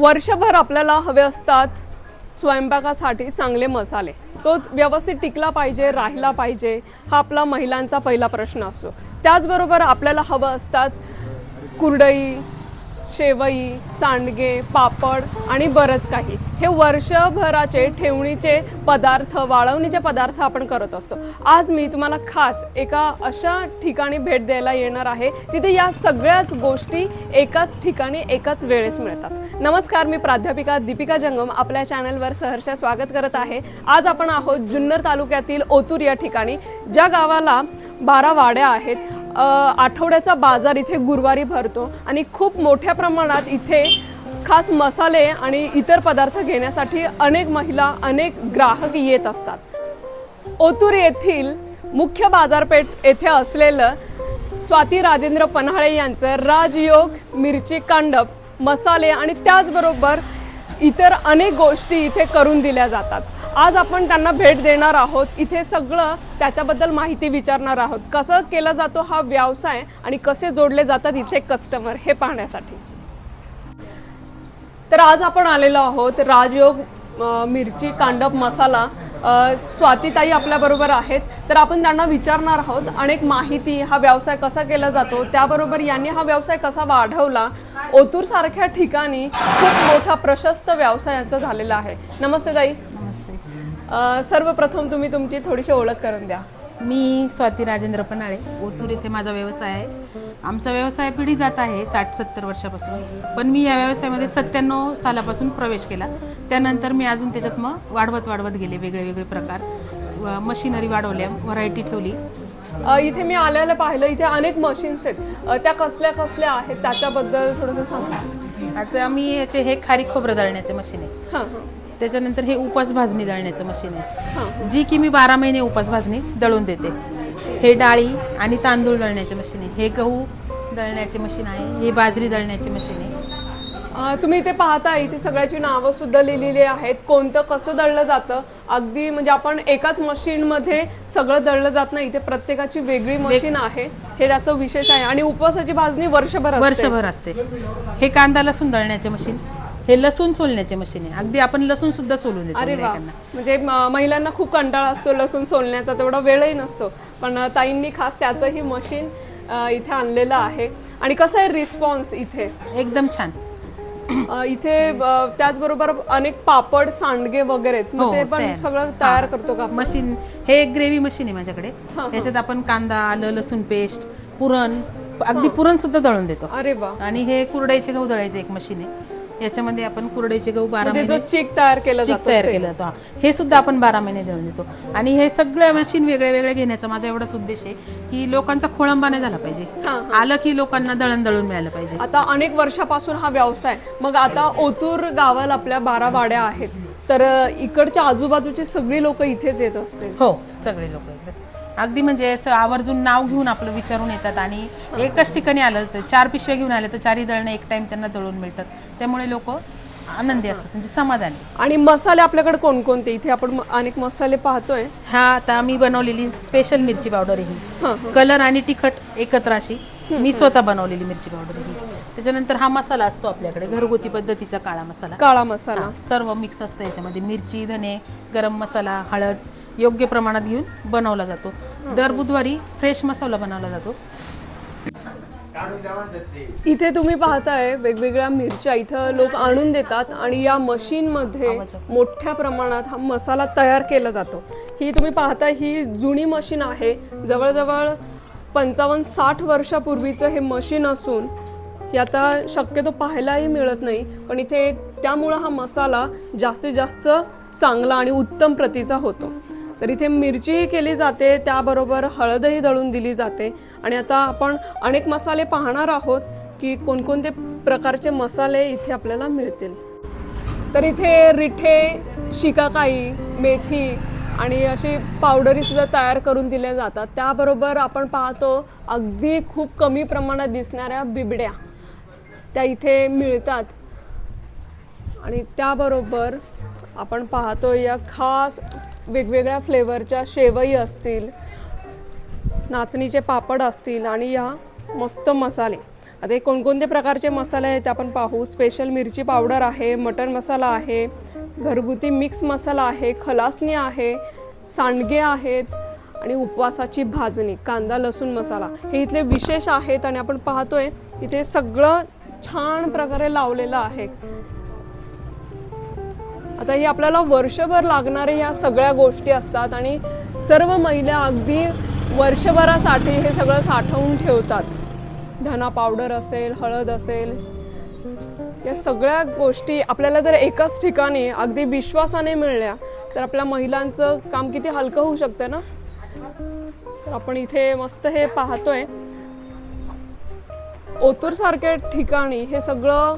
वर्षभर आपल्याला हवे असतात स्वयंपाकासाठी चांगले मसाले. तो व्यवस्थित टिकला पाहिजे राहिला पाहिजे हा आपला महिलांचा पहिला प्रश्न असतो. त्याचबरोबर आपल्याला हवं असतात कुरडई शेवई सांडगे पापड आणि बरंच काही. हे वर्षभराचे ठेवणीचे पदार्थ वाळवणीचे पदार्थ आपण करत असतो. आज मी तुम्हाला खास एका अशा ठिकाणी भेट द्यायला येणार आहे. तिथे या सगळ्याच गोष्टी एकाच ठिकाणी एकाच वेळेस मिळतात. नमस्कार मी प्राध्यापिका दीपिका जंगम आपल्या चॅनलवर सहर्ष स्वागत करत आहे. आज आपण आहोत जुन्नर तालुक्यातील ओतूर या ठिकाणी. ज्या गावाला बारा वाड्या आहेत आठवड्याचा बाजार इथे गुरुवारी भरतो आणि खूप मोठ्या प्रमाणात इथे खास मसाले आणि इतर पदार्थ घेण्यासाठी अनेक महिला अनेक ग्राहक येत असतात. ओतूर येथील मुख्य बाजारपेठ येथे असलेलं स्वाती राजेंद्र पन्हाळे यांचं राजयोग मिरची कांडप मसाले आणि त्याचबरोबर इतर अनेक गोष्टी इथे करून दिल्या जातात. आज आपण त्यांना भेट देणार आहोत. इथे सगळं त्याच्याबद्दल माहिती विचारणार आहोत. कसं केला जातो हा व्यवसाय आणि कसे जोडले जातात इथे कस्टमर हे पाहण्यासाठी. तर आज आपण आलेलो आहोत राजयोग मिरची कांडप मसाला स्वातीताई आपल्याबरोबर आहेत. तर आपण त्यांना विचारणार आहोत अनेक माहिती हा व्यवसाय कसा केला जातो? त्याबरोबर यांनी हा व्यवसाय कसा वाढवला? ओतूर सारख्या ठिकाणी खूप मोठा प्रशस्त व्यवसायाचा झालेला आहे. नमस्ते ताई. नमस्ते. सर्वप्रथम तुम्ही तुमची थोडीशी ओळख करून द्या. मी स्वाती राजेंद्र पन्हाळे. ओतूर येथे माझा व्यवसाय आहे. आमचा व्यवसाय पिढी जात आहे साठ सत्तर वर्षापासून. पण मी या व्यवसायामध्ये सत्त्याण्णव सालापासून प्रवेश केला. त्यानंतर मी अजून त्याच्यात मग वाढवत वाढवत गेले. वेगळे वेगळे प्रकार. मशिनरी वाढवल्या व्हरायटी ठेवली. इथे मी आल्याला पाहिलं इथे अनेक मशीन्स आहेत. त्या कसल्या कसल्या आहेत त्याच्याबद्दल थोडंसं सांगा. आता मी याचे हे खारी खोबरं दळण्याचे मशीन आहे. त्याच्यानंतर हे उपास भाजणी दळण्याचं मशीन आहे. जी की मी बारा महिने उपास भाजणी दळून देते. हे डाळी आणि तांदूळ दळण्याचे मशीन आहे. हे गहू दळण्याचे मशीन आहे. हे बाजरी दळण्याचे मशीन आहे. तुम्ही इथे पाहता इथे सगळ्याची नावं सुद्धा लिहिलेली आहेत. कोणतं कसं दळलं जातं? अगदी म्हणजे आपण एकाच मशीनमध्ये सगळं दळलं जात नाही. इथे प्रत्येकाची वेगळी मशीन आहे. हे त्याचं विशेष आहे. आणि उपवासाची भाजणी वर्षभर. वर्षभर असते. हे कांदा लसूण दळण्याचे मशीन. हे लसूण सोलण्याचे मशीन आहे. अगदी आपण लसूण सुद्धा सोलून देतो अरे वा. म्हणजे म- महिलांना खूप कंटाळा असतो लसूण सोलण्याचा तेवढा वेळही नसतो. पण अ, ताईंनी खास त्याचंही मशीन इथे आणलेलं आहे. आणि कसं आहे रिस्पॉन्स इथे? एकदम छान. अ, इथे अ, त्याचबरोबर अनेक पापड सांडगे वगैरे आहेत. मग हो, ते पण तयार. सगळं तयार करतो का मशीन हे एक ग्रेव्ही मशीन आहे माझ्याकडे. याच्यात आपण कांदा आलं लसूण पेस्ट पुरण अगदी पुरण सुद्धा दळून देतो. अरे वा. आणि हे कुरडईचे गहू दळायचे एक मशीन आहे. याच्यामध्ये आपण कुरडईचे गहू बारा म्हणजे महिने जो चिक तयार केला चिक जातो तयार ते. केलं जातं. हा. सुद्धा आपण बारा महिने देऊन देतो. आणि हे सगळ्या मशीन वेगळे वेगळे घेण्याचा माझा एवढाच उद्देश आहे की लोकांचा खोळंबा नाही झाला पाहिजे. हा, आलं की लोकांना दळण दळून मिळालं पाहिजे. आता अनेक वर्षापासून हा व्यवसाय मग आता ओतूर गावाला आपल्या बारा वाड्या आहेत. तर अ, इकडच्या आजूबाजूची सगळी लोक इथेच येत असतील. हो सगळे लोक येतात. अगदी म्हणजे असं आवर्जून नाव घेऊन आपलं विचारून येतात आणि एकच ठिकाणी आलं चार पिशव्या घेऊन आले तर चारही दळणं एक टाइम त्यांना दळून मिळतात. त्यामुळे लोक आनंदी असतात म्हणजे समाधानी असतात. आणि मसाले आपल्याकडे कोणकोणते? इथे आपण म- अनेक मसाले पाहतोय. हा आता आम्ही बनवलेली स्पेशल मिरची पावडर ही. कलर आणि तिखट एकत्र अशी. मी स्वतः बनवलेली मिरची पावडर ही. त्याच्यानंतर हा मसाला असतो आपल्याकडे घरगुती पद्धतीचा काळा मसाला. काळा मसाला. सर्व मिक्स असतं याच्यामध्ये. मिरची धने गरम मसाला हळद योग्य प्रमाणात घेऊन बनवला जातो. दर बुधवारी फ्रेश मसाला बनवला जातो. इथे तुम्ही पाहताय वेगवेगळ्या मिरच्या इथं लोक आणून देतात आणि या मशीनमध्ये मोठ्या प्रमाणात हा मसाला तयार केला जातो. ही तुम्ही पाहताय ही जुनी मशीन आहे. जवळजवळ पंचावन्न साठ वर्षापूर्वीचं हे मशीन असून हे आता शक्यतो पाहायलाही मिळत नाही पण इथे त्यामुळं हा मसाला जास्तीत जास्त चांगला आणि उत्तम प्रतीचा होतो. तर इथे मिरचीही केली जाते त्याबरोबर हळदही दळून दिली जाते. आणि आता आपण अनेक मसाले पाहणार आहोत की कोणकोणते प्रकारचे मसाले इथे आपल्याला मिळतील. तर इथे रिठे शिकाकाई मेथी आणि अशी पावडरीसुद्धा तयार करून दिल्या जातात. त्याबरोबर आपण पाहतो अगदी खूप कमी प्रमाणात दिसणाऱ्या बिबड्या. त्या इथे मिळतात. आणि त्याबरोबर आपण पाहतो या खास वेगवेगळ्या फ्लेवरच्या शेवई असतील नाचणीचे पापड असतील आणि या मस्त मसाले. आता हे कोणकोणते प्रकारचे मसाले आहेत ते आपण पाहू. स्पेशल मिरची पावडर आहे मटन मसाला आहे घरगुती मिक्स मसाला आहे खलासणी आहे सांडगे आहेत आणि उपवासाची भाजणी कांदा लसूण मसाला. हे इथले विशेष आहेत आणि आपण पाहतोय इथे सगळं छान प्रकारे लावलेलं आहे. आता हे आपल्याला वर्षभर लागणारे ह्या सगळ्या गोष्टी असतात आणि सर्व महिला अगदी वर्षभरासाठी हे सगळं साठवून ठेवतात. धना पावडर असेल हळद असेल या सगळ्या गोष्टी आपल्याला जर एकाच ठिकाणी अगदी विश्वासाने मिळल्या तर आपल्या महिलांचं काम किती हलकं होऊ शकतं ना? तर आपण इथे मस्त हे पाहतोय. ओतूरसारख्या ठिकाणी हे सगळं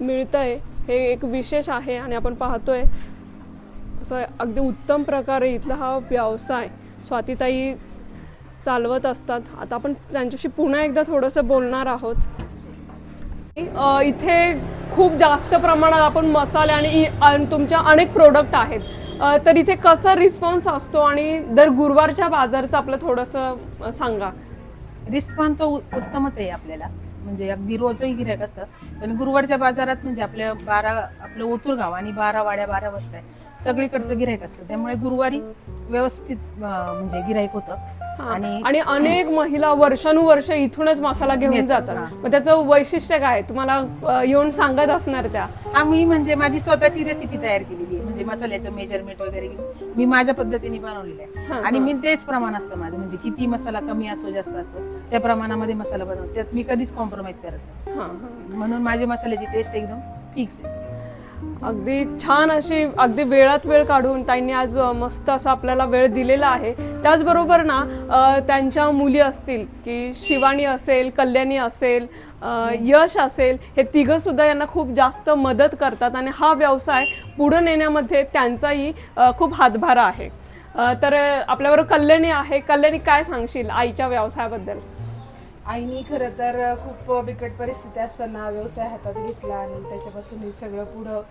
मिळतंय. हे एक विशेष आहे आणि आपण पाहतोय. असं अगदी उत्तम प्रकारे इथला हा व्यवसाय स्वातीताई चालवत असतात. आता आपण त्यांच्याशी पुन्हा एकदा थोडंसं बोलणार आहोत. इथे खूप जास्त प्रमाणात आपण मसाले आणि इ- तुमच्या अनेक प्रोडक्ट आहेत. तर इथे कसा रिस्पॉन्स असतो आणि दर गुरुवारच्या बाजारचं आपलं थोडंसं सांगा. रिस्पॉन्स तो उत्तमच आहे आपल्याला. म्हणजे अगदी रोजही गिऱ्हाईक असतं पण गुरुवारच्या बाजारात म्हणजे आपल्या बारा आपलं ओतूर गाव आणि बारा वाड्या बारा आहे सगळीकडचं गिऱ्हाईक असतं. त्यामुळे गुरुवारी व्यवस्थित म्हणजे गिऱ्हाईक होतं. आणि आणि अनेक महिला वर्षानुवर्ष इथूनच मसाला घेऊन जातात. मग त्याचं वैशिष्ट्य काय? तुम्हाला येऊन सांगत असणार त्या. आम्ही म्हणजे माझी स्वतःची रेसिपी तयार केलेली आहे. म्हणजे मसाल्याचं मेजरमेंट वगैरे घेऊन मी माझ्या पद्धतीने बनवलेलं आहे आणि. मी तेच प्रमाण असतं माझं म्हणजे किती मसाला कमी असो जास्त असो त्या प्रमाणामध्ये मसाला बनवतो त्यात मी कधीच कॉम्प्रोमाइज करत नाही. म्हणून माझी मसाल्याची टेस्ट एकदम फिक्स आहे अगदी छान अशी अगदी वेळात वेळ काढून त्यांनी आज मस्त असा आपल्याला वेळ दिलेला आहे. त्याचबरोबर ना त्यांच्या मुली असतील की शिवानी असेल कल्याणी असेल यश असेल हे तिघं सुद्धा यांना खूप जास्त मदत करतात आणि हा व्यवसाय पुढे नेण्यामध्ये त्यांचाही खूप हातभार आहे. तर आपल्याबरोबर कल्याणी आहे. कल्याणी काय सांगशील आईच्या व्यवसायाबद्दल? आईनी खरं तर खूप बिकट परिस्थिती असताना व्यवसाय हातात घेतला आणि त्याच्यापासून हे सगळं पुढं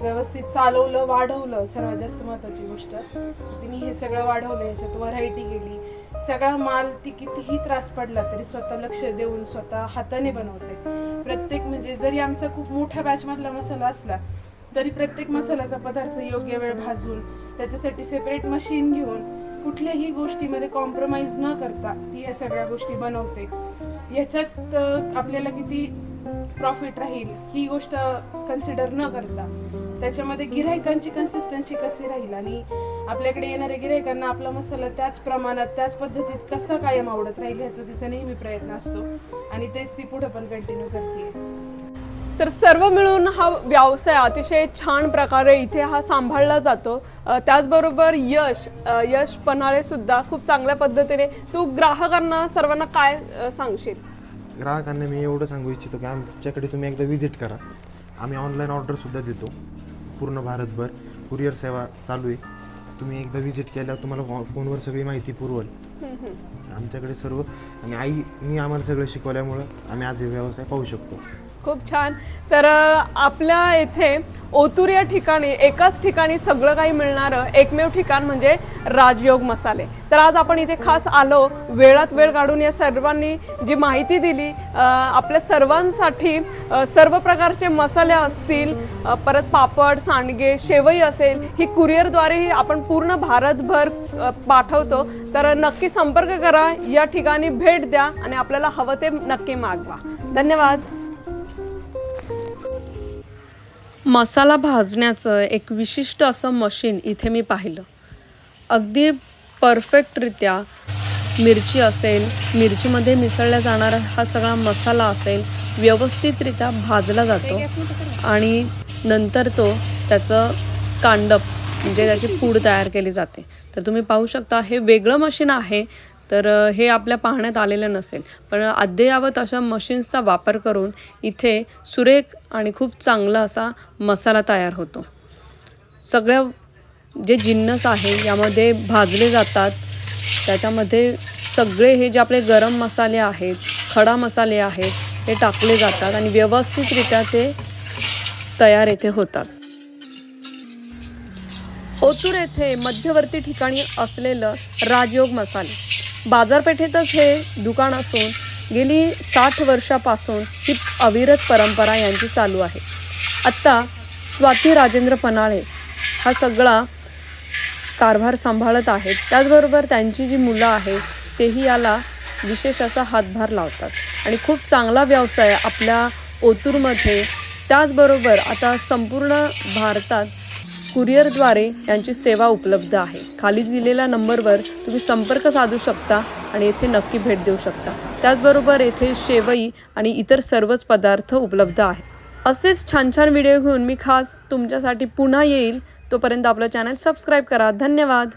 व्यवस्थित चालवलं वाढवलं. सर्वात जास्त महत्वाची गोष्ट तिने हे सगळं वाढवलं याच्यात व्हरायटी गेली सगळा माल ती कितीही त्रास पडला तरी स्वतः लक्ष देऊन स्वतः हाताने बनवते. प्रत्येक म्हणजे जरी आमचा खूप मोठ्या बॅच मधला मसाला असला तरी प्रत्येक मसाल्याचा पदार्थ योग्य वेळ भाजून त्याच्यासाठी सेपरेट मशीन घेऊन कुठल्याही गोष्टीमध्ये कॉम्प्रोमाइज न करता ती या सगळ्या गोष्टी बनवते. याच्यात आपल्याला किती प्रॉफिट राहील ही गोष्ट कन्सिडर न करता. त्याच्यामध्ये गिरायकांची कन्सिस्टन्सी कशी राहील आणि आपल्याकडे येणाऱ्या गिरायकांना आपला मसाला त्याच प्रमाणात त्याच पद्धतीत कसा कायम आवडत राहील ह्याचा तिचा नेहमी प्रयत्न असतो. आणि तेच ती पुढं पण कंटिन्यू करते तर सर्व मिळून हा व्यवसाय अतिशय छान प्रकारे इथे हा सांभाळला जातो. त्याचबरोबर यश यश पन्हाळे सुद्धा खूप चांगल्या पद्धतीने. तू ग्राहकांना सर्वांना काय सांगशील? ग्राहकांना मी एवढं सांगू इच्छितो की आमच्याकडे तुम्ही एकदा व्हिजिट करा. आम्ही ऑनलाईन ऑर्डरसुद्धा देतो. पूर्ण भारतभर. कुरिअर सेवा चालू आहे. तुम्ही एकदा व्हिजिट केल्यावर तुम्हाला फोनवर सगळी माहिती पुरवल. आमच्याकडे सर्व आणि आईनी आम्हाला सगळं शिकवल्यामुळं आम्ही आज हे व्यवसाय पाहू शकतो. खूप छान. तर आपल्या येथे ओतूर या ठिकाणी एकाच ठिकाणी सगळं काही मिळणारं एकमेव ठिकाण म्हणजे राजयोग मसाले. तर आज आपण इथे खास आलो वेळात वेळ काढून या सर्वांनी जी माहिती दिली आपल्या सर्वांसाठी सर्व प्रकारचे मसाले असतील परत पापड सांडगे शेवई असेल ही कुरिअरद्वारेही आपण पूर्ण भारतभर पाठवतो. तर नक्की संपर्क करा या ठिकाणी भेट द्या आणि आपल्याला हवं ते नक्की मागवा. धन्यवाद. मसाला भाजण्याचं एक विशिष्ट असं मशीन इथे मी पाहिलं. अगदी परफेक्टरित्या मिरची असेल मिरचीमध्ये मिसळला जाणारा हा सगळा मसाला असेल व्यवस्थितरित्या भाजला जातो आणि नंतर तो त्याचं कांडप म्हणजे त्याची पूड तयार केली जाते. तर तुम्ही पाहू शकता हे वेगळं मशीन आहे तर हे आपल्या पाहण्यात आलेलं नसेल. पण अद्ययावत अशा मशीन्सचा वापर करून इथे सुरेख आणि खूप चांगला असा मसाला तयार होतो. सगळ्या जे जिन्नस आहे यामध्ये भाजले जातात. त्याच्यामध्ये सगळे हे जे आपले गरम मसाले आहेत खडा मसाले आहेत हे टाकले जातात आणि व्यवस्थितरित्या ते तयार येथे होतात. ओतूर येथे मध्यवर्ती ठिकाणी असलेलं राजयोग मसाले. बाजारपेठेतच हे दुकान असून गेली साठ वर्षापासून ही अविरत परंपरा यांची चालू आहे. आत्ता स्वाती राजेंद्र पनाळे हा सगळा कारभार सांभाळत आहेत. त्याचबरोबर त्यांची जी मुलं आहेत तेही याला विशेष असा हातभार लावतात. आणि खूप चांगला व्यवसाय आपल्या ओतूरमध्ये. त्याचबरोबर आता संपूर्ण भारतात कुरिअरद्वारे यांची सेवा उपलब्ध आहे. खाली दिलेल्या नंबरवर तुम्ही संपर्क साधू शकता आणि येथे नक्की भेट देऊ शकता. त्याचबरोबर येथे शेवई आणि इतर सर्वच पदार्थ उपलब्ध आहे. असेच छान छान व्हिडिओ घेऊन मी खास तुमच्यासाठी पुन्हा येईल. तोपर्यंत आपलं चॅनल सबस्क्राईब करा. धन्यवाद.